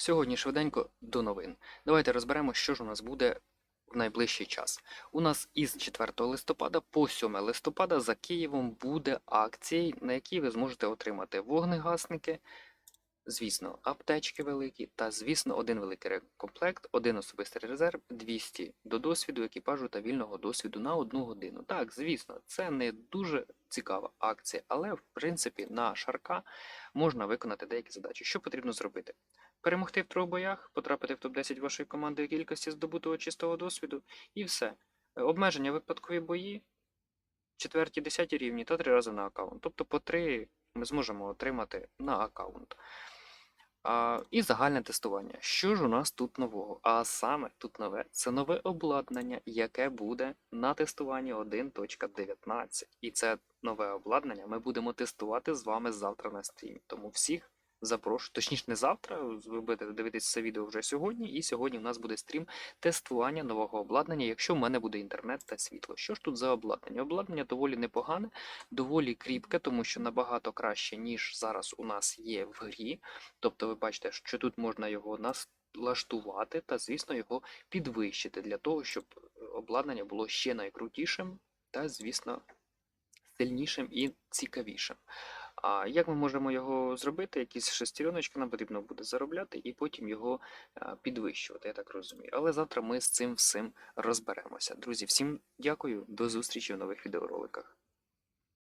Сьогодні швиденько до новин. Давайте розберемо, що ж у нас буде в найближчий час. У нас із 4 листопада по 7 листопада за Києвом буде акція, на якій ви зможете отримати вогнегасники, звісно, аптечки великі та, звісно, один великий комплект, один особистий резерв, 200 до досвіду екіпажу та вільного досвіду на одну годину. Так, звісно, це не дуже цікава акція, але в принципі на шарка можна виконати деякі задачі. Що потрібно зробити? Перемогти в трьох боях, потрапити в топ-10 вашої команди кількості здобутого чистого досвіду, і все. Е, Обмеження випадкові бої, четверті, десяті рівні та три рази на аккаунт. Тобто по три ми зможемо отримати на аккаунт. А, і загальне тестування. Що ж у нас тут нового? А саме тут нове це нове обладнання, яке буде на тестуванні 1.19. І це нове обладнання ми будемо тестувати з вами завтра на стрімі. Тому всіх запрошую, точніше не завтра, ви будете дивитися це відео вже сьогодні, і сьогодні у нас буде стрім тестування нового обладнання, якщо в мене буде інтернет та світло. Що ж тут за обладнання? Обладнання доволі непогане, доволі кріпке, тому що набагато краще, ніж зараз у нас є в грі. Тобто ви бачите, що тут можна його налаштувати та, звісно, його підвищити для того, щоб обладнання було ще найкрутішим та, звісно, сильнішим і цікавішим. А як ми можемо його зробити? Якісь шестереночки нам потрібно буде заробляти і потім його підвищувати, я так розумію. Але завтра ми з цим всім розберемося. Друзі, всім дякую, до зустрічі в нових відеороликах.